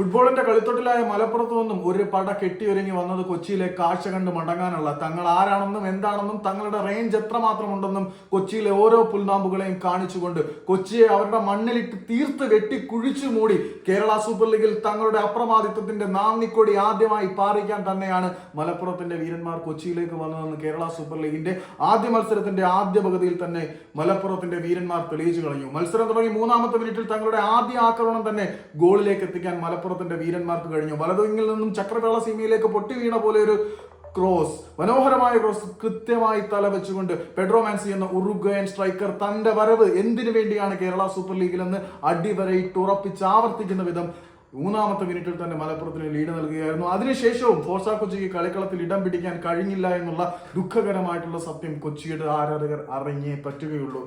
ഫുട്ബോളിന്റെ കളിത്തൊട്ടിലായ മലപ്പുറത്തു നിന്നും ഒരു പട കെട്ടിയൊരുങ്ങി വന്നത് കൊച്ചിയിലെ കാഴ്ച കണ്ട് മടങ്ങാനുള്ള തങ്ങൾ ആരാണെന്നും എന്താണെന്നും തങ്ങളുടെ റേഞ്ച് എത്രമാത്രമുണ്ടെന്നും കൊച്ചിയിലെ ഓരോ പുൽനാമ്പുകളെയും കാണിച്ചുകൊണ്ട് കൊച്ചിയെ അവരുടെ മണ്ണിലിട്ട് തീർത്ത് വെട്ടി കുഴിച്ചു മൂടി കേരള സൂപ്പർ ലീഗിൽ തങ്ങളുടെ അപ്രമാദിത്വത്തിന്റെ നാന്ദിക്കൊടി ആദ്യമായി പാറിക്കാൻ തന്നെയാണ് മലപ്പുറത്തിന്റെ വീരന്മാർ കൊച്ചിയിലേക്ക് വന്നതെന്ന് കേരള സൂപ്പർ ലീഗിന്റെ ആദ്യ മത്സരത്തിന്റെ ആദ്യ പകുതിയിൽ തന്നെ മലപ്പുറത്തിന്റെ വീരന്മാർ തെളിയിച്ചു കളഞ്ഞു. മത്സരം തുടങ്ങി മൂന്നാമത്തെ മിനിറ്റിൽ തങ്ങളുടെ ആദ്യ ആക്രമണം തന്നെ ഗോളിലേക്ക് എത്തിക്കാൻ മലപ്പുറത്തിന്റെ വീരന്മാർക്ക് കഴിഞ്ഞു. വലതുവിങ്ങിൽ നിന്നും ചക്രവേള സീമയിലേക്ക് പൊട്ടി വീണ പോലെ ഒരു ക്രോസ് മനോഹരമായ ക്രോസ് കൃത്യമായി തല വെച്ചുകൊണ്ട് പെഡ്രോ മാൻസി എന്ന ഉറുഗ്വയൻ സ്ട്രൈക്കർ തന്റെ വരവ് എന്തിനു വേണ്ടിയാണ് കേരള സൂപ്പർ ലീഗിൽ ലീഗിലെന്ന് അടിവരയിട്ട് ഉറപ്പിച്ച് ആവർത്തിക്കുന്ന വിധം മൂന്നാമത്തെ മിനിറ്റിൽ തന്നെ മലപ്പുറത്തിന് ലീഡ് നൽകുകയായിരുന്നു. അതിനുശേഷവും ഫോർസ കൊച്ചിക്ക് കളിക്കളത്തിൽ ഇടം പിടിക്കാൻ കഴിഞ്ഞില്ല എന്നുള്ള ദുഃഖകരമായിട്ടുള്ള സത്യം കൊച്ചിയുടെ ആരാധകർ അറിഞ്ഞേ പറ്റുകയുള്ളൂ.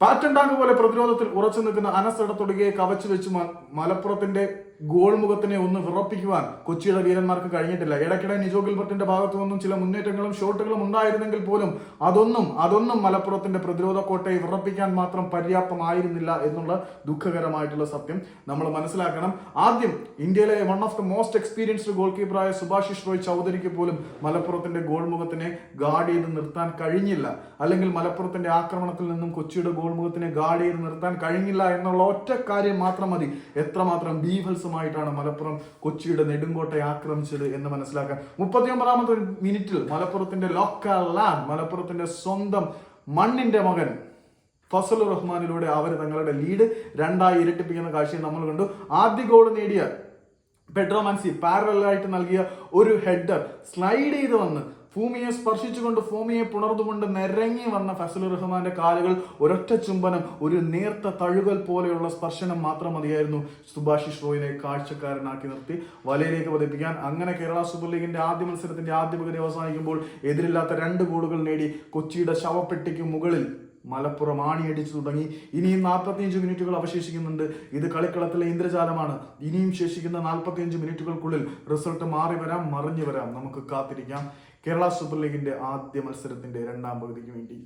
പാറ്റൻ ഡാങ് പോലെ പ്രതിരോധത്തിൽ ഉറച്ചു നിൽക്കുന്ന അനസ് കവച്ചു വെച്ച് മലപ്പുറത്തിന്റെ ഗോൾ മുഖത്തിനെ ഒന്ന് വിറപ്പിക്കുവാൻ കൊച്ചിയുടെ വീരന്മാർക്ക് കഴിഞ്ഞിട്ടില്ല. ഇടയ്ക്കിടെ നിജോ ഗിൽബർട്ടിന്റെ ഭാഗത്തു നിന്നും ചില മുന്നേറ്റങ്ങളും ഷോട്ടുകളും ഉണ്ടായിരുന്നെങ്കിൽ പോലും അതൊന്നും അതൊന്നും മലപ്പുറത്തിന്റെ പ്രതിരോധ കോട്ടയെ വിറപ്പിക്കാൻ മാത്രം പര്യാപ്തമായിരുന്നില്ല എന്നുള്ള ദുഃഖകരമായിട്ടുള്ള സത്യം നമ്മൾ മനസ്സിലാക്കണം. ആദ്യം ഇന്ത്യയിലെ one of the most experienced goal കീപ്പറായ Subhasish Roy ചൗധരിക്ക് പോലും മലപ്പുറത്തിന്റെ ഗോൾ മുഖത്തിനെ ഗാർഡ് ചെയ്ത് നിർത്താൻ കഴിഞ്ഞില്ല. അല്ലെങ്കിൽ മലപ്പുറത്തിന്റെ ആക്രമണത്തിൽ നിന്നും കൊച്ചിയുടെ ഗോൾ മുഖത്തിനെ ഗാർഡ് ചെയ്ത് നിർത്താൻ കഴിഞ്ഞില്ല എന്നുള്ള ഒറ്റ കാര്യം മാത്രം മതി. എത്രമാത്രം ബീഭത്സമായിട്ടാണ് മലപ്പുറം കൊച്ചിയുടെ നെടുങ്കോട്ടയെ ആക്രമിച്ചത് എന്ന് മനസ്സിലാക്കാൻ. ഒരു മിനിറ്റിൽ മലപ്പുറത്തിന്റെ ലോക്കൽ ലാൻഡ് മലപ്പുറത്തിന്റെ സ്വന്തം മണ്ണിന്റെ മകൻ ഫസലുർ റഹ്മാനിലൂടെ അവർ തങ്ങളുടെ ലീഡ് രണ്ടായി ഇരട്ടിപ്പിക്കുന്ന കാഴ്ചയും നമ്മൾ കണ്ടു. ആദ്യ ഗോൾ നേടിയ പെഡ്രോ മാൻസി പാരലായിട്ട് നൽകിയ ഒരു ഹെഡർ സ്ലൈഡ് ചെയ്ത് വന്ന് ഭൂമിയെ സ്പർശിച്ചുകൊണ്ട് ഭൂമിയെ പുണർന്നുകൊണ്ട് നിരങ്ങി വന്ന ഫസൽ റഹ്മാന്റെ കാലുകൾ ഒരൊറ്റ ചുംബനം ഒരു നേർത്ത തഴുകൽ പോലെയുള്ള സ്പർശനം മാത്രം മതിയായിരുന്നു. സുഭാഷിഷ് റോയിനെ കാഴ്ചക്കാരനാക്കി നിർത്തി. വലയിലേക്ക് പതിപ്പിക്കാൻ അങ്ങനെ കേരള സൂപ്പർ ലീഗിന്റെ ആദ്യ മത്സരത്തിന്റെ ആദ്യ പകുതി അവസാനിക്കുമ്പോൾ എതിരില്ലാത്ത രണ്ട് ഗോളുകൾ നേടി കൊച്ചിയുടെ ശവപ്പെട്ടിക്ക് മുകളിൽ മലപ്പുറം ആണിയടിച്ചു തുടങ്ങി. ഇനിയും നാൽപ്പത്തിയഞ്ച് മിനിറ്റുകൾ അവശേഷിക്കുന്നുണ്ട്. ഇത് കളിക്കളത്തിലെ ഇന്ദ്രജാലമാണ്. ഇനിയും ശേഷിക്കുന്ന നാൽപ്പത്തിയഞ്ച് മിനിറ്റുകൾക്കുള്ളിൽ റിസൾട്ട് മാറി വരാം മറിഞ്ഞു വരാം. നമുക്ക് കാത്തിരിക്കാം. കേരള സൂപ്പർ ലീഗിന്റെ ആദ്യ മത്സരത്തിന്റെ രണ്ടാം പകുതിക്ക് വേണ്ടി